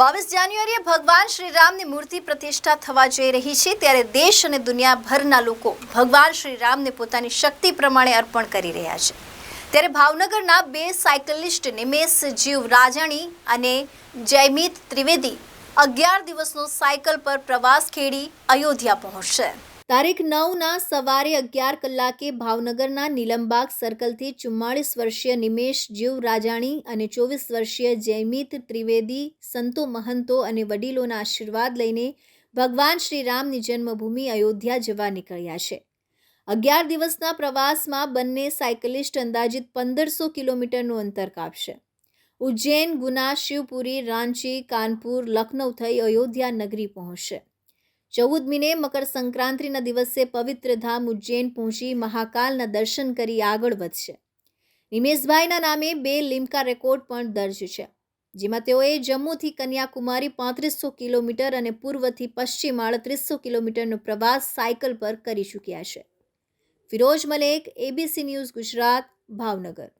બાવીસ જાન્યુઆરીએ ભગવાન શ્રીરામની મૂર્તિ પ્રતિષ્ઠા થવા જઈ રહી છે ત્યારે દેશ અને દુનિયાભરના લોકો ભગવાન શ્રીરામને પોતાની શક્તિ પ્રમાણે અર્પણ કરી રહ્યા છે. ત્યારે ભાવનગરના બે સાયકલિસ્ટ નિમેશ જીવ રાજાણી અને જયમિત ત્રિવેદી અગિયાર દિવસનો સાયકલ પર પ્રવાસ ખેડી અયોધ્યા પહોંચશે. તારીખ નવના સવારે અગિયાર કલાકે ભાવનગરના નીલમબાગ સર્કલથી ચુમ્માળીસ વર્ષીય નિમેશ, જીવ રાજાણી અને ચોવીસ વર્ષીય જયમિત ત્રિવેદી, સંતો મહંતો અને વડીલોના આશીર્વાદ લઈને ભગવાન શ્રીરામની જન્મભૂમિ અયોધ્યા જવા નીકળ્યા છે. અગિયાર દિવસના પ્રવાસમાં બંને સાયકલિસ્ટ અંદાજિત પંદરસો કિલોમીટરનું અંતર કાપશે. ઉજ્જૈન, ગુના, શિવપુરી, રાંચી, કાનપુર, લખનૌ થઈ અયોધ્યા નગરી પહોંચશે. ચૌદમીને મકર સંક્રાંતિના દિવસે પવિત્ર ધામ ઉજ્જૈન પહોંચી મહાકાલના દર્શન કરી આગળ વધશે. નિમેશભાઈના નામે બે લિમ્કા રેકોર્ડ પણ દર્જ છે, જેમાં તેઓએ જમ્મુથી કન્યાકુમારી પાંત્રીસો કિલોમીટર અને પૂર્વથી પશ્ચિમ આડત્રીસો કિલોમીટરનો પ્રવાસ સાયકલ પર કરી ચૂક્યા છે. Firoz Malek, ABC news Gujarat, Bhavnagar.